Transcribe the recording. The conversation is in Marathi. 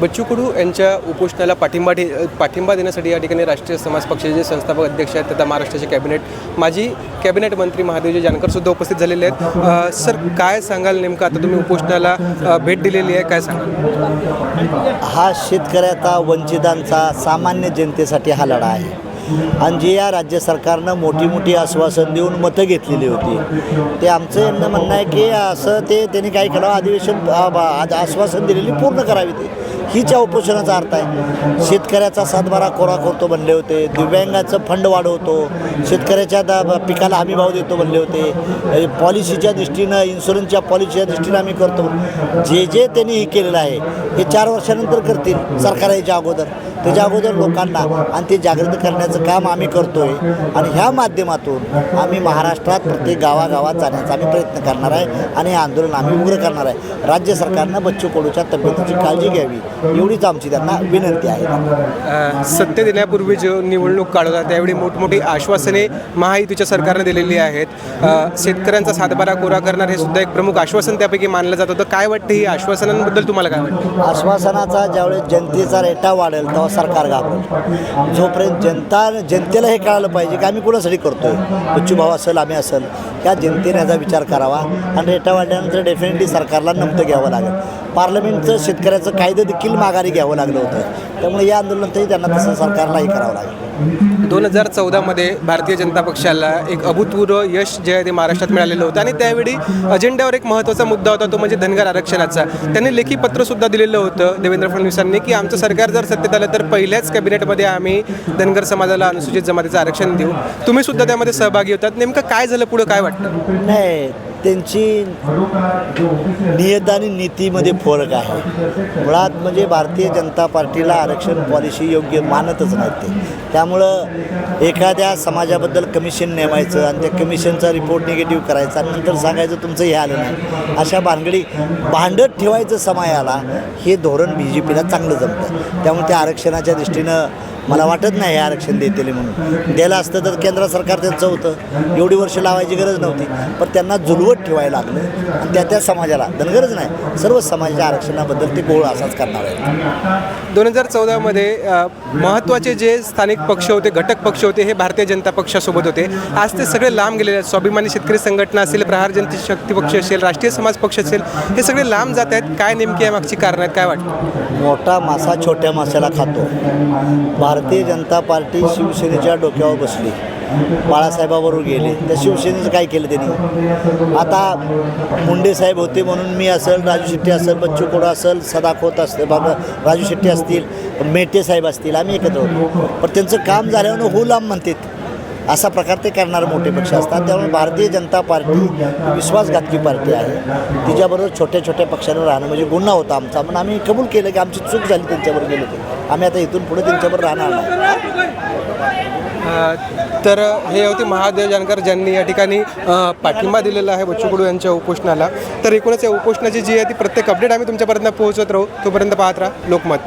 बच्चू कडू यांच्या उपोषणाला पाठिंबा दे पाठिंबा देण्यासाठी या ठिकाणी राष्ट्रीय समाज पक्षाचे जे संस्थापक अध्यक्ष आहेत तथा महाराष्ट्राचे कॅबिनेट माजी कॅबिनेट मंत्री महादेवजी जानकर सुद्धा उपस्थित झालेले आहेत. सर काय सांगाल नेमकं? आता तुम्ही उपोषणाला भेट दिलेली आहे काय सांगाल? हा शेतकऱ्याचा वंचितांचा सामान्य जनतेसाठी हा लढा आहे. आणि जे या राज्य सरकारनं मोठी मोठी आश्वासन देऊन मतं घेतलेली होती ते आमचं यांना म्हणणं आहे की असं ते त्यांनी काय करावं अधिवेशन बा- आज आश्वासन दिलेली पूर्ण करावी ते. हीच या उपोषणाचा अर्थ आहे. शेतकऱ्याचा सातबारा कोरा करतो म्हणले होते. दिव्यांगाचं फंड वाढवतो. शेतकऱ्याच्या दा पिकाला हमी भाव देतो म्हणले होते. पॉलिसीच्या दृष्टीनं इन्शुरन्सच्या पॉलिसीच्या दृष्टीनं आम्ही करतो. जे जे त्यांनी हे केलेलं आहे हे चार वर्षानंतर करतील सरकार याच्या अगोदर. त्याच्या अगोदर लोकांना आणि ते जागृत करण्याचं काम आम्ही करतोय. आणि ह्या माध्यमातून आम्ही महाराष्ट्रात प्रत्येक गावागावात जाण्याचा आम्ही प्रयत्न करणार आहे आणि हे आंदोलन आम्ही उग्र करणार आहे. राज्य सरकारनं बच्चू कडूच्या तब्येतीची काळजी घ्यावी एवढीच आमची त्यांना विनंती आहे. अ, सत्तेत येण्यापूर्वी जो निवडणूक काढवला त्यावेळी मोठमोठी आश्वासने महायुतीच्या सरकारने दिलेली आहेत. शेतकऱ्यांचा सातबारा कोरा करणार हे सुद्धा एक प्रमुख आश्वासन त्यापैकी मानलं जात होतं. काय वाटतं ही आश्वासनांबद्दल तुम्हाला काय वाटतं? आश्वासनाचा ज्यावेळेस जनतेचा रेटा वाढेल तेव्हा सरकार घाबरेल. जोपर्यंत जनता जनतेला हे कळालं पाहिजे की आम्ही कुणासाठी करतो आहे भाऊ असेल आम्ही असेल या जनतेने याचा विचार करावा आणि रेटा वाढल्यानंतर डेफिनेटली सरकारला नमतं घ्यावं लागेल. पार्लमेंटचं शेतकऱ्याचं कायदे देखील माघारी घ्यावं लागलं होतं. त्यामुळे या आंदोलनातही त्यांना तसं सरकारलाही करावं लागेल. दोन हजार चौदामध्ये भारतीय जनता पक्षाला एक अभूतपूर्व यश जे आहे ते महाराष्ट्रात मिळालेलं होतं. आणि त्यावेळी अजेंड्यावर एक महत्त्वाचा मुद्दा होता तो म्हणजे धनगर आरक्षणाचा. त्यांनी लेखी पत्र सुद्धा दिलेलं होतं देवेंद्र फडणवीसांनी की आमचं सरकार जर सत्तेत आलं तर पहिल्याच कॅबिनेटमध्ये आम्ही धनगर समाजाला अनुसूचित जमातीचं आरक्षण देऊ. तुम्ही सुद्धा त्यामध्ये सहभागी होतात. नेमकं काय झालं पुढं काय वाटतं? नाही त्यांची नियत आणि नीतीमध्ये फरक आहे. मुळात म्हणजे भारतीय जनता पार्टीला आरक्षण पॉलिसी योग्य मानतच नाहीत ते. त्यामुळं एखाद्या समाजाबद्दल कमिशन नेमायचं आणि त्या कमिशनचा रिपोर्ट निगेटिव्ह करायचा आणि नंतर सांगायचं तुमचं हे आलं नाही. अशा भानगडी भांडत ठेवायचं समायाला हे धोरण बी जे पीला चांगलं जमतं. त्यामुळे त्या आरक्षणाच्या दृष्टीनं मला वाटत नाही हे आरक्षण देतील म्हणून. द्यायला असतं तर केंद्र सरकार त्यांचं होतं. एवढी वर्ष लावायची गरज नव्हती. पण त्यांना जुलवत ठेवायला लागलं. आणि त्या त्या समाजाला धनगरज नाही सर्व समाजाच्या आरक्षणाबद्दल ते गोळ असाच करणार आहेत. दोन हजार चौदामध्ये महत्त्वाचे जे स्थानिक पक्ष होते घटक पक्ष होते हे भारतीय जनता पक्षासोबत होते. आज ते सगळे लांब गेलेले आहेत. स्वाभिमानी शेतकरी संघटना असेल प्रहार जनते शक्ती पक्ष असेल राष्ट्रीय समाज पक्ष असेल हे सगळे लांब जात आहेत. काय नेमकी या मागची कारण आहेत काय वाटतं? मोठा मासा छोट्या माशाला खातो. भारतीय जनता पार्टी शिवसेनेच्या डोक्यावर बसली. बाळासाहेबाबरोबर गेले. त्या शिवसेनेचं काय केलं त्यांनी? आता मुंडे साहेब होते म्हणून मी असेल राजू शेट्टी असेल बच्चू कोडा असेल सदाखोत असतील बाबा राजू शेट्टी असतील मेटे साहेब असतील आम्ही एकत्र होतो. पण त्यांचं काम झाल्यावर हो लांब म्हणतात. असा प्रकार ते करणारे मोठे पक्ष असतात. त्यामुळे भारतीय जनता पार्टी विश्वासघातकी पार्टी आहे. तिच्याबरोबर छोट्या छोट्या पक्षांवर राहणं म्हणजे गुन्हा होता आमचा. म्हणून आम्ही कबूल केलं की आमची चूक झाली त्यांच्याबरोबर गेलो. ते आम्ही आता इथून पुढे त्यांच्यावर राहणार नाही. तर हे होते महादेव जानकर ज्यांनी या ठिकाणी पाठिंबा दिलेला आहे बच्चू कडू यांच्या उपोषणाला. तर एकूणच या उपोषणाची जी आहे ती प्रत्येक अपडेट आम्ही तुमच्यापर्यंत पोहोचत राहू. तोपर्यंत पाहत राहा लोकमत.